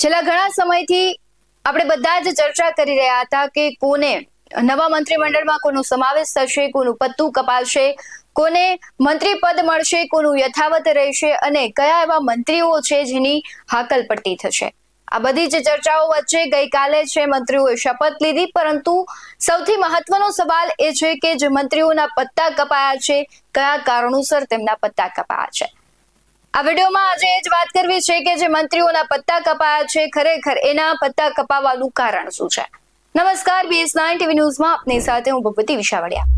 છેલ્લા ઘણા સમયથી આપણે બધા જ ચર્ચા કરી રહ્યા હતા કે કોને નવા મંત્રીમંડળમાં કોનો સમાવેશ થશે, કોનું પત્તું કપાશે કોને મંત્રી પદ મળશે, કોનું યથાવત રહેશે અને કયા એવા મંત્રીઓ છે જેની હાકલ પટ્ટી થશે. આ બધી જ ચર્ચાઓ વચ્ચે ગઈકાલે છે મંત્રીઓએ શપથ લીધી, પરંતુ સૌથી મહત્વનો સવાલ એ છે કે જે મંત્રીઓના પત્તા કપાયા છે, કયા કારણોસર તેમના પત્તા કપાયા છે. આ વિડીયોમાં આજે એ જ વાત કરવી છે કે જે મંત્રીઓના પત્તા કપાયા છે, ખરેખર એના પત્તા કપાવાનું કારણ શું છે? નમસ્કાર બીએસ નાઇન ટીવી ન્યૂઝમાં આપની સાથે હું ભગવતી વિશાવડિયા.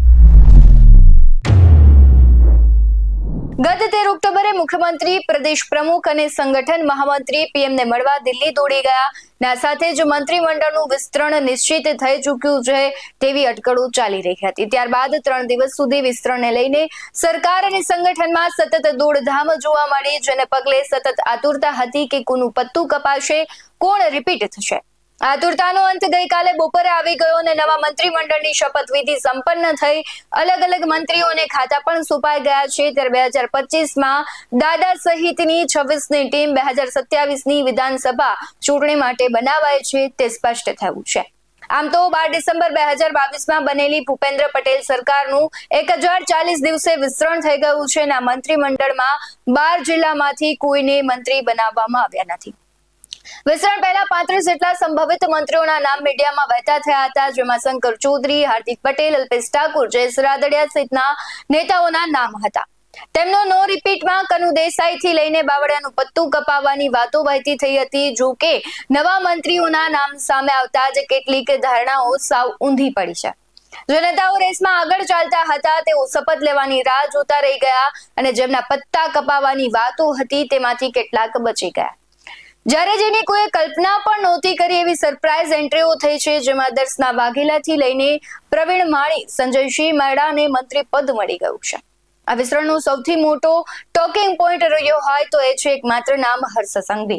ગત તેર ઓક્ટોબરે મુખ્યમંત્રી, પ્રદેશ પ્રમુખ અને સંગઠન મહામંત્રી પીએમને મળવા દિલ્હી દોડી ગયા. ના સાથે જ મંત્રીમંડળનું વિસ્તરણ નિશ્ચિત થઈ ચૂક્યું છે તેવી અટકળો ચાલી રહી હતી. ત્યારબાદ ત્રણ દિવસ સુધી વિસ્તરણને લઈને સરકાર અને સંગઠનમાં સતત દોડધામ જોવા મળી, જેને પગલે સતત આતુરતા હતી કે કોનું પત્તું કપાશે, કોણ રિપીટ થશે. આતુરતાનો અંત ગઈકાલે બપોરે આવી ગયો અને નવા મંત્રીમંડળની શપથવિધિ સંપન્ન થઈ. અલગ અલગ મંત્રીઓને ખાતા પણ સુપાઈ ગયા છે. ત્યારે બે હજાર પચીસમાં દાદા સહિતની છવ્વીસની ટીમ બે હજાર સત્યાવીસની વિધાનસભા ચૂંટણી માટે બનાવાય છે તે સ્પષ્ટ થયું છે. આમ તો બાર ડિસેમ્બર બે હજાર બાવીસમાં બનેલી ભૂપેન્દ્ર પટેલ સરકારનું એક હજાર ચાલીસ દિવસે વિસ્તરણ થઈ ગયું છે અને મંત્રીમંડળમાં બાર જિલ્લામાંથી કોઈને મંત્રી બનાવવામાં આવ્યા નથી. વિસ્તરણ પહેલા પાંત્રીસ જેટલા સંભવિત મંત્રીઓના નામ મીડિયામાં વહેતા થયા હતા, જેમાં શંકર ચૌધરી, હાર્દિક પટેલ, અલ્પેશ ઠાકુર, જયેશ રાદડિયા સહિતના નેતાઓના નામ હતા. તેમનો નો રિપીટમાં કનુ દેસાઈથી લઈને બાવળિયાનું પત્તું કપાવવાની વાતો વહેતી થઈ હતી, જો કે નવા મંત્રીઓના નામ સામે આવતા જ કેટલીક ધારણાઓ સાવ ઊંધી પડી છે. જે નેતાઓ રેસમાં આગળ ચાલતા હતા, તેઓ શપથ લેવાની રાહ જોતા રહી ગયા અને જેમના પત્તા કપાવવાની વાતો હતી, તેમાંથી કેટલાક બચી ગયા. જ્યારે જેની કોઈ કલ્પના પણ નહોતી કરી એવી સરપ્રાઇઝ એન્ટ્રીઓ થઈ છે, જેમાં દર્શના વાઘેલાથી લઈને પ્રવીણ માળી, સંજયસિંહ મેડાને મંત્રી પદ મળી ગયું છે. આ વિસ્તરણનો સૌથી મોટો ટોકિંગ પોઈન્ટ રહ્યો હોય તો એ છે એકમાત્ર નામ હર્ષ સંઘવી.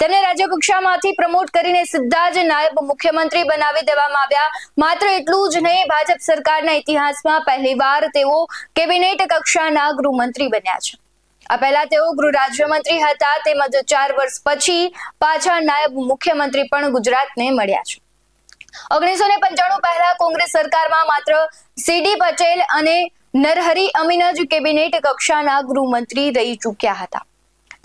તેમને રાજ્ય કક્ષામાંથી પ્રમોટ કરીને સીધા જ નાયબ મુખ્યમંત્રી બનાવી દેવામાં આવ્યા. માત્ર એટલું જ નહીં, ભાજપ સરકારના ઇતિહાસમાં પહેલીવાર તેઓ કેબિનેટ કક્ષાના ગૃહમંત્રી બન્યા છે. આ પહેલા તેઓ ગૃહ રાજ્યમંત્રી હતા. તેમજ ચાર વર્ષ પછી પાછા નાયબ મુખ્યમંત્રી પણ ગુજરાતને મળ્યા છે. ઓગણીસો ને પંચાણું પહેલા કોંગ્રેસ સરકારમાં માત્ર સીડી પટેલ અને નરહરી અમીન જ કેબિનેટ કક્ષાના ગૃહમંત્રી રહી ચૂક્યા હતા.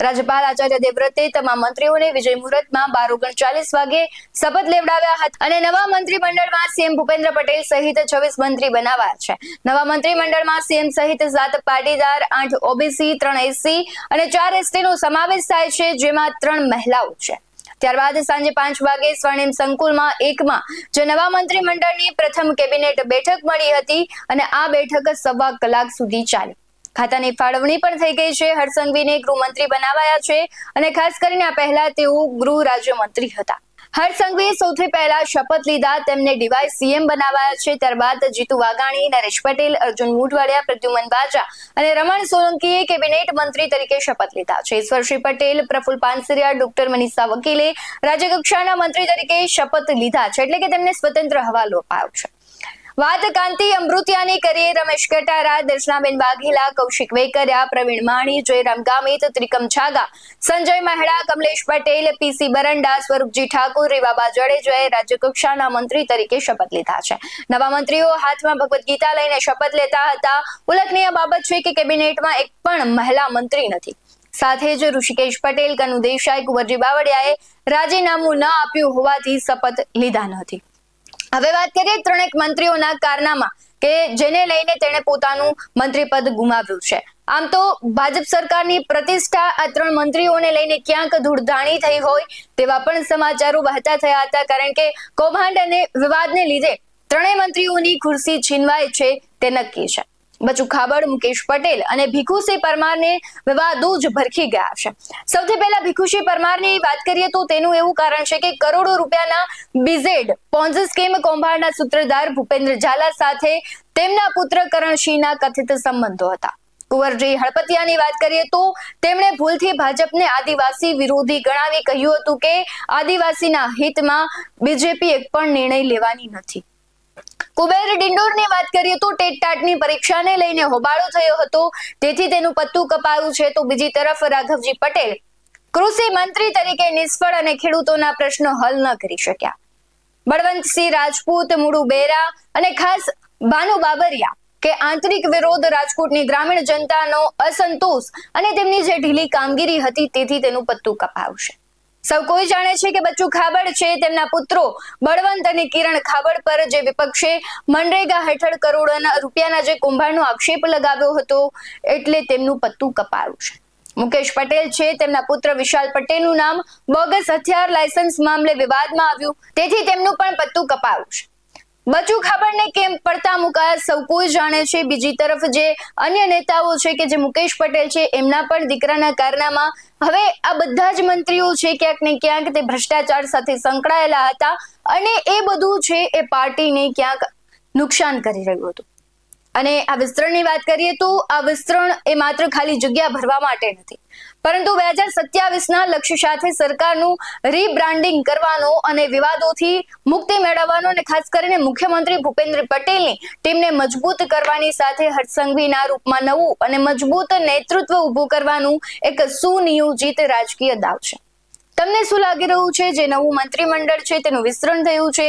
રાજ્યપાલ આચાર્ય દેવવ્રતે તમામ મંત્રીઓને વિજય મુહૂર્તમાં બાર ઓગણચાલીસ વાગે શપથ લેવડાવ્યા હતા અને નવા મંત્રીમંડળમાં સીએમ ભૂપેન્દ્ર પટેલ સહિત છવ્વીસ મંત્રી બનાવ્યા છે. નવા મંત્રીમંડળમાં સીએમ સહિત સાત પાટીદાર, આઠ ઓબીસી, ત્રણ એસસી અને ચાર એસટીનો સમાવેશ થાય છે, જેમાં ત્રણ મહિલાઓ છે. ત્યારબાદ સાંજે પાંચ વાગે સ્વર્ણિમ સંકુલમાં એકમાં જે નવા મંત્રીમંડળની પ્રથમ કેબિનેટ બેઠક મળી હતી અને આ બેઠક સવા કલાક સુધી ચાલી. ખાતાની ફાળવણી પણ થઈ ગઈ છે. હરસંઘવીને ગૃહમંત્રી બનાવાયા છે અને ખાસ કરીને આ પહેલા તેઓ ગૃહ રાજ્યમંત્રી હતા. હરસંઘવીએ સૌથી પહેલા શપથ લીધા, તેમને ડીવાય સીએમ બનાવાયા છે. ત્યારબાદ જીતુ વાઘાણી, નરેશ પટેલ, અર્જુન મુઠવાડિયા પ્રદ્યુમન બાજા અને રમણ સોલંકીએ કેબિનેટ મંત્રી તરીકે શપથ લીધા છે. ઈશ્વરશ્રી પટેલ, પ્રફુલ પાનસરિયા, ડોક્ટર મનીષા વકીલે રાજ્યકક્ષાના મંત્રી તરીકે શપથ લીધા છે. એટલે કે તેમને સ્વતંત્ર હવાલો અપાયો છે. વાત કાંતિ અમૃતિયાની કરીએ, રમેશ કટારા, દર્શનાબેન વાઘેલા, કૌશિક વેકરિયા, પ્રવીણ માણી, જયરામ ગામિત, ત્રિકમ છાગા, સંજય મહેડા, કમલેશ પટેલ પીસી બરંડા, સ્વરૂપજી ઠાકુર, રેવાબા જડેજાએ રાજ્યકક્ષાના મંત્રી તરીકે શપથ લીધા છે. નવા મંત્રીઓ હાથમાં ભગવદ્ ગીતા લઈને શપથ લેતા હતા. ઉલ્લેખનીય બાબત છે કે કેબિનેટમાં એક પણ મહિલા મંત્રી નથી. સાથે જ ઋષિકેશ પટેલ, કનુ દેસાઈ, કુંવરજી બાવળિયાએ રાજીનામું ન આપ્યું હોવાથી શપથ લીધા નથી. હવે વાત કરીએ ત્રણેક મંત્રીઓના કારનામા કે જેને લઈને તેણે પોતાનું મંત્રી પદ ગુમાવ્યું છે. આમ તો ભાજપ સરકારની પ્રતિષ્ઠા આ ત્રણ મંત્રીઓને લઈને ક્યાંક ધૂળધાણી થઈ હોય તેવા પણ સમાચારો વહેતા થયા હતા, કારણ કે કૌભાંડ અને વિવાદને લીધે ત્રણેય મંત્રીઓની ખુરશી છીનવાય છે તે નક્કી છે. બચુ ખાબડ મુકેશ પટેલ અને ભીખુસિંહ પરમારને વિવાદો જ ભરખી ગયા છે. સૌથી પહેલા ભીખુસિંહ પરમારની વાત કરીએ તો તેનું એવું કારણ છે કે કરોડો રૂપિયાના બીઝેડ પોન્ઝ સ્કીમ કૌભાંડના સૂત્રધાર ભૂપેન્દ્ર ઝાલા સાથે તેમના પુત્ર કરણસિંહના કથિત સંબંધો હતા. કુંવરજી હળપતિયાની વાત કરીએ તો તેમણે ભૂલથી ભાજપને આદિવાસી વિરોધી ગણાવી કહ્યું હતું કે આદિવાસીના હિતમાં બીજેપી એક પણ નિર્ણય લેવાની નથી. કુબેર ડિંડોરની વાત કરીએ તો ટેટટાટની પરીક્ષાને લઈને હોબાળો થયો હતો. તેથી તેનું પત્તું કપાયું છે. તો બીજી તરફ રાઘવજી પટેલ કૃષિ મંત્રી તરીકે નિષ્ફળ અને ખેડૂતોના પ્રશ્નો હલ ન કરી શક્યા. બળવંતસિંહ રાજપૂત, મુડુ બેરા અને ખાસ બાનુ બાબરિયા કે આંતરિક વિરોધ રાજકોટની ગ્રામીણ જનતાનો અસંતોષ અને તેમની જે ઢીલી કામગીરી હતી તેથી તેનું પત્તું કપાવશે સૌ કોઈ જાણે છે કે બચ્ચુ ખાબડ છે, તેમના પુત્રો બળવંત અને કિરણ ખાબડ પર જે વિપક્ષે મનરેગા હેઠળ કરોડોના રૂપિયાના જે કુંભારનો આક્ષેપ લગાવ્યો હતો, એટલે તેમનું પત્તું કપાયું છે. મુકેશ પટેલ છે, તેમના પુત્ર વિશાલ પટેલનું નામ બોગસ હથિયાર લાયસન્સ મામલે વિવાદમાં આવ્યું, તેથી તેમનું પણ પત્તું કપાયું છે. બચુ ખાબડને કેમ પડતા મુકાયા સૌ કોઈ જાણે છે. બીજી તરફ જે અન્ય નેતાઓ છે કે જે મુકેશ પટેલ છે, એમના પણ દીકરાના કારનામાં. હવે આ બધા જ મંત્રીઓ છે, ક્યાંક ને ક્યાંક તે ભ્રષ્ટાચાર સાથે સંકળાયેલા હતા અને એ બધું છે એ પાર્ટીને ક્યાંક નુકસાન કરી રહ્યું હતું. અને આ વિસ્તરણની વાત કરીએ તો આ વિસ્તરણ એ માત્ર ખાલી જગ્યા ભરવા માટે નથી પરંતુ બે હજાર સત્યાવીસના લક્ષ્ય સાથે સરકારનું રીબ્રાન્ડિંગ કરવાનો અને વિવાદોથી મુક્તિ મેળવવાનો અને ખાસ કરીને મુખ્યમંત્રી ભૂપેન્દ્ર પટેલની ટીમને મજબૂત કરવાની સાથે હરસંઘવીના રૂપમાં નવું અને મજબૂત નેતૃત્વ ઊભું કરવાનું એક સુનિયોજિત રાજકીય દાવ છે. તમને શું લાગી રહ્યું છે? જે નવું મંત્રીમંડળ છે, તેનું વિસ્તરણ થયું છે,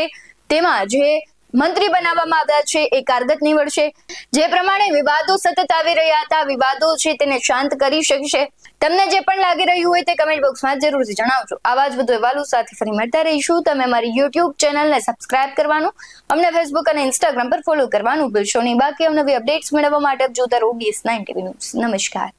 તેમાં જે મંત્રી બનાવવામાં આવ્યા છે, એ કારગત નીવડશે. જે પ્રમાણે વિવાદો સતત આવી રહ્યા હતા, વિવાદો છે તેને શાંત કરી શકશે. તમને જે પણ લાગી રહ્યું હોય તે કમેન્ટ બોક્સમાં જરૂરથી જણાવજો. આવા જ બધું અહેવાલો સાથે ફરી મળતા રહીશું. તમે મારી યુટ્યુબ ચેનલને સબસ્ક્રાઇબ કરવાનું, અમને ફેસબુક અને ઇન્સ્ટાગ્રામ પર ફોલો કરવાનું ભૂલશો નહીં. બાકી અમને અપડેટ્સ મેળવવા માટે જોતા રહો બીએસ નાઇન ટીવી ન્યૂઝ નમસ્કાર.